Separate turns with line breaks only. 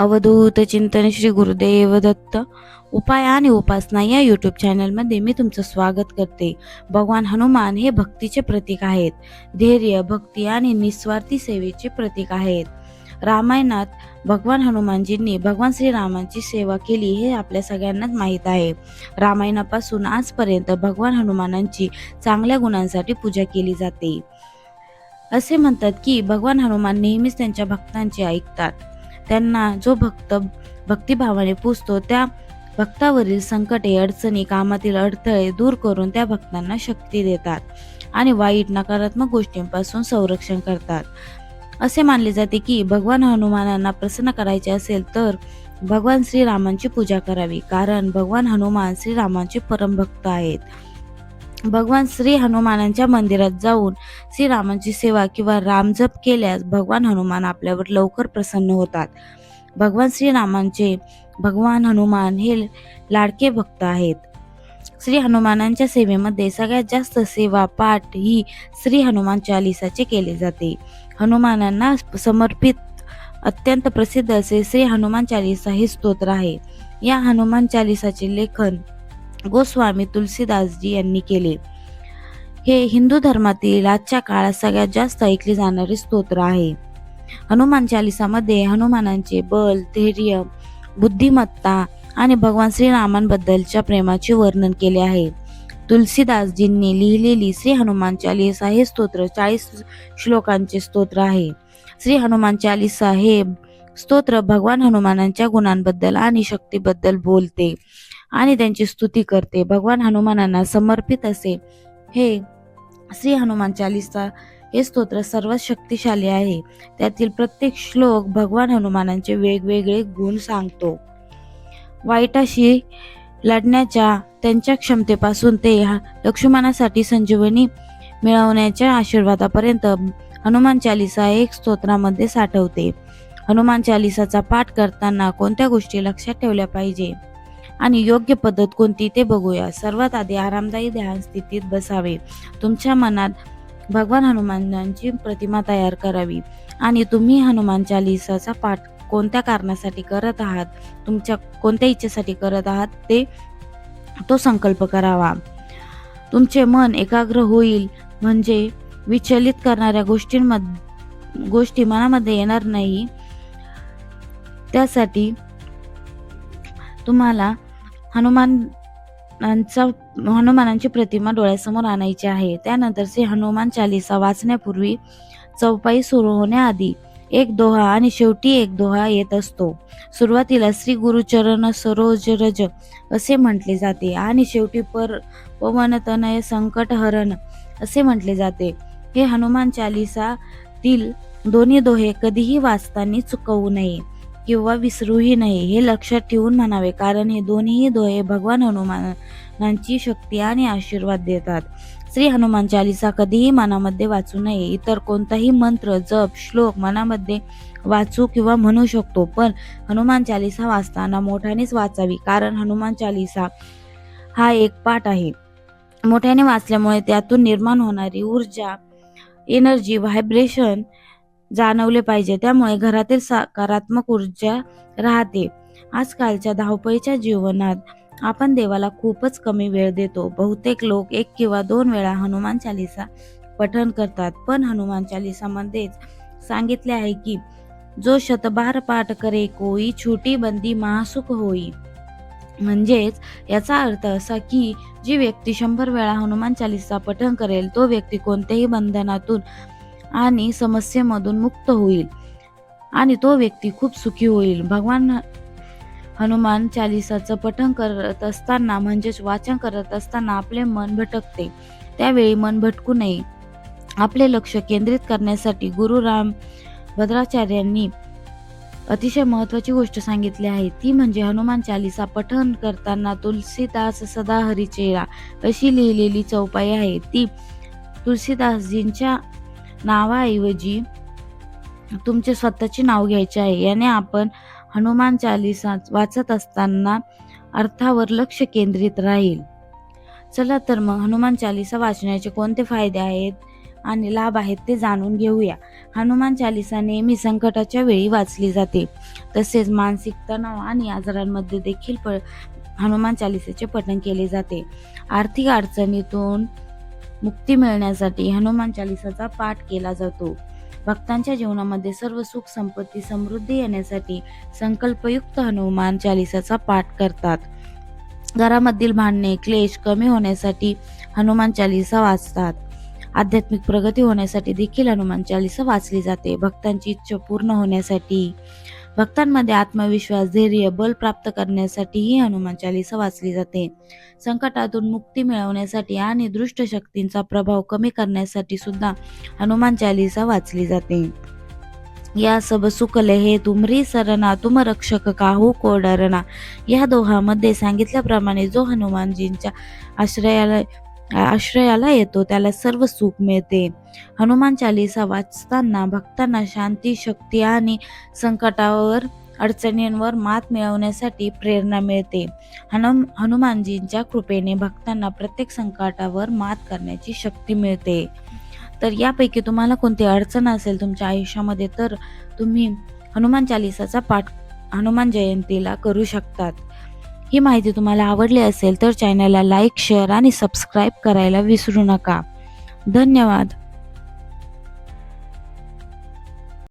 अवधूत चिंतन श्री गुरुदेव दत्त उपाय आणि उपासना या यूट्यूब चॅनलमध्ये मी तुमचं स्वागत करते. भगवान हनुमान हे भक्तीचे प्रतीक आहेत. धैर्य भक्ती आणि निस्वार्थी सेवेचे प्रतीक आहेत. रामायणात भगवान हनुमानजींनी भगवान श्रीरामांची सेवा केली हे आपल्या सगळ्यांनाच माहीत आहे. रामायणापासून आजपर्यंत भगवान हनुमानांची चांगल्या गुणांसाठी पूजा केली जाते. असे म्हणतात की भगवान हनुमान नेहमीच त्यांच्या भक्तांचे ऐकतात. त्यांना जो भक्त भक्तिभावाने पुजतो त्या भक्तावरील संकटे अडचणी कामातील अडथळे दूर करून त्या भक्तांना शक्ती देतात आणि वाईट नकारात्मक गोष्टींपासून संरक्षण करतात. असे मानले जाते की भगवान हनुमानांना प्रसन्न करायचे असेल तर भगवान श्रीरामांची पूजा करावी. कारण भगवान हनुमान श्रीरामांचे परमभक्त आहेत. भगवान श्री हनुमानांच्या मंदिरात जाऊन श्रीरामांची सेवा किंवा रामजप केल्यास भगवान हनुमान आपल्यावर लवकर प्रसन्न होतात. भगवान श्रीरामांचे भगवान हनुमान हे लाडके भक्त आहेत. श्री हनुमानांच्या सेवेमध्ये सगळ्यात जास्त सेवा पाठ ही श्री हनुमान चालिसाचे केले जाते. हनुमानांना समर्पित अत्यंत प्रसिद्ध असे श्री हनुमान चालिसा हे स्तोत्र आहे. या हनुमान चालिसाचे लेखन गोस्वामी तुलसीदासजी यांनी केले. हे हिंदू धर्मातील आजच्या काळात सगळ्यात जास्त ऐकले जाणारे स्तोत्र आहे. हनुमान चालिसामध्ये हनुमानांचे बल धैर्य बुद्धिमत्ता आणि भगवान श्रीरामांबद्दलच्या प्रेमाचे वर्णन केले आहे. तुलसीदासजींनी लिहिलेली श्री हनुमान चालिसा हे स्तोत्र चाळीस श्लोकांचे स्तोत्र आहे. श्री हनुमान चालिसा हे स्तोत्र भगवान हनुमानांच्या गुणांबद्दल आणि शक्तीबद्दल बोलते. आणि त्यांची स्तुती करते. भगवान हनुमानांना समर्पित असे. हे श्री हनुमान चालिसा हे स्तोत्र सर्वात शक्तिशाली आहे. त्यातील प्रत्येक श्लोक भगवान हनुमानांचे वेगवेगळे गुण सांगतो. वाईटाशी लढण्याच्या त्यांच्या क्षमतेपासून ते लक्ष्मणासाठी संजीवनी मिळवण्याच्या आशीर्वादापर्यंत हनुमान चालिसा एक स्तोत्रामध्ये साठवते. हनुमान चालिसाचा पाठ करताना कोणत्या गोष्टी लक्षात ठेवल्या पाहिजे? आणि योग्य पद्धत कोणती ते बघूया. सर्वात आधी आरामदायी ध्यान स्थितीत बसावे. तुमच्या मनात भगवान हनुमानांची प्रतिमा तयार करावी. आणि तुम्ही हनुमान चालिसाचा पाठ कोणत्या कारणासाठी करत आहात तुमच्या कोणत्या इच्छेसाठी करत आहात ते तो संकल्प करावा. तुमचे मन एकाग्र होईल म्हणजे विचलित करणाऱ्या गोष्टींमध्ये गोष्टी मनामध्ये येणार नाही. त्यासाठी तुम्हाला हनुमानांचा हनुमानांची प्रतिमा डोळ्यासमोर आणायची आहे. त्यानंतर श्री हनुमान चालिसा वाचण्यापूर्वी चौपाई सुरू होण्याआधी एक दोहा आणि शेवटी एक दोहा येत असतो. सुरुवातीला श्री गुरुचरण सरोज रज असे म्हटले जाते आणि शेवटी पर पवन तनय संकट हरण असे म्हटले जाते. हे हनुमान चालिसातील दोन्ही दोहे कधीही वाचताना चुकवू नये. किंवा विसरूही नये हे लक्षात ठेवून म्हणावे. कारण हे दोन्ही दोहे भगवान हनुमानांची शक्ती आणि आशीर्वाद देतात. श्री हनुमान चालिसा कधीही मनामध्ये वाचू नये. इतर कोणताही मंत्र जप श्लोक मनामध्ये वाचू किंवा म्हणू शकतो. पण हनुमान चालिसा वाचताना मोठ्यानेच वाचावी. कारण हनुमान चालिसा हा एक पाठ आहे. मोठ्याने वाचल्यामुळे त्यातून निर्माण होणारी ऊर्जा एनर्जी व्हायब्रेशन जाणवले पाहिजे. त्यामुळे घरातील सकारात्मक ऊर्जा राहते. आजकालच्या धावपळीच्या जीवनात आपण देवाला खूपच कमी वेळ देतो. बहुतेक लोक एक किंवा दोन वेळा हनुमान चालिसा पठण करतात. पण हनुमान चालिसामध्येच सांगितले आहे की जो शतबार पाठ करे कोई छोटी बंदी महासुख होई. म्हणजेच याचा अर्थ असा की जी व्यक्ती शंभर वेळा हनुमान चालिसा पठण करेल तो व्यक्ती कोणत्याही बंधनातून आणि समस्येमधून मुक्त होईल. आणि तो व्यक्ती खूप सुखी होईल. भगवान हनुमान चालिसाचं पठण करत असताना म्हणजेच वाचन करत असताना आपले मन भटकते. त्यावेळी मन भटकू नये. आपले लक्ष केंद्रित करण्यासाठी गुरु राम भद्राचार्यांनी अतिशय महत्वाची गोष्ट सांगितली आहे. ती म्हणजे हनुमान चालिसा पठण करताना तुलसीदास सदा हरिचेरा अशी लिहिलेली चौपाई आहे? ती तुलसीदासजींच्या नावाऐवजी तुमचे स्वतःचे नाव घ्यायचे आहे. याने आपण हनुमान चालिसा वाचत असताना अर्थावर लक्ष केंद्रित राहील. चला तर मग हनुमान चालिसा वाचण्याचे कोणते फायदे आहेत आणि लाभ आहेत ते जाणून घेऊया. हनुमान चालिसा नेहमी संकटाच्या वेळी वाचली जाते. तसेच मानसिक तणाव आणि आजारांमध्ये देखील प हनुमान चालिसेचे पठण केले जाते. आर्थिक अडचणीतून मुक्ती मिळण्यासाठी हनुमान चालिसाचा पाठ केला जातो. भक्तांच्या जीवनामध्ये सर्व सुख संपत्ती समृद्धी येण्यासाठी संकल्पयुक्त हनुमान चालिसाचा पाठ करतात. घरामधील भांडणे क्लेश कमी होण्यासाठी हनुमान चालिसा वाचतात. आध्यात्मिक प्रगती होण्यासाठी देखील हनुमान चालिसा वाचली जाते. भक्तांची इच्छा पूर्ण होण्यासाठी भक्तांमध्ये आत्मविश्वास धैर्य बल प्राप्त करण्यासाठी ही हनुमान चालिसा वाचली जाते. संकटातून मुक्ती मिळवण्यासाठी आणि दृष्ट शक्तींचा प्रभाव कमी करण्यासाठी सुद्धा हनुमान चालिसा वाचली जाते. या सब सुकले हे तुमरी सरना तुम रक्षक काहू को डरना या दोहामध्ये सांगितल्याप्रमाणे जो हनुमानजींच्या आश्रयाला आश्रयाला येतो. त्याला सर्व सुख मिळते. हनुमान चालिसा वाचताना भक्तांना शांती शक्ती आणि संकटावर अडचणींवर मात मिळवण्यासाठी प्रेरणा मिळते. हनुम हनुमानजींच्या कृपेने भक्तांना प्रत्येक संकटावर मात करण्याची शक्ती मिळते. तर यापैकी तुम्हाला कोणती अडचण असेल तुमच्या आयुष्यामध्ये तर तुम्ही हनुमान चालिसाचा पाठ हनुमान जयंतीला करू शकतात. ही माहिती तुम्हाला आवडली असेल तर चॅनलला लाईक शेअर आणि सबस्क्राईब करायला विसरू नका. धन्यवाद.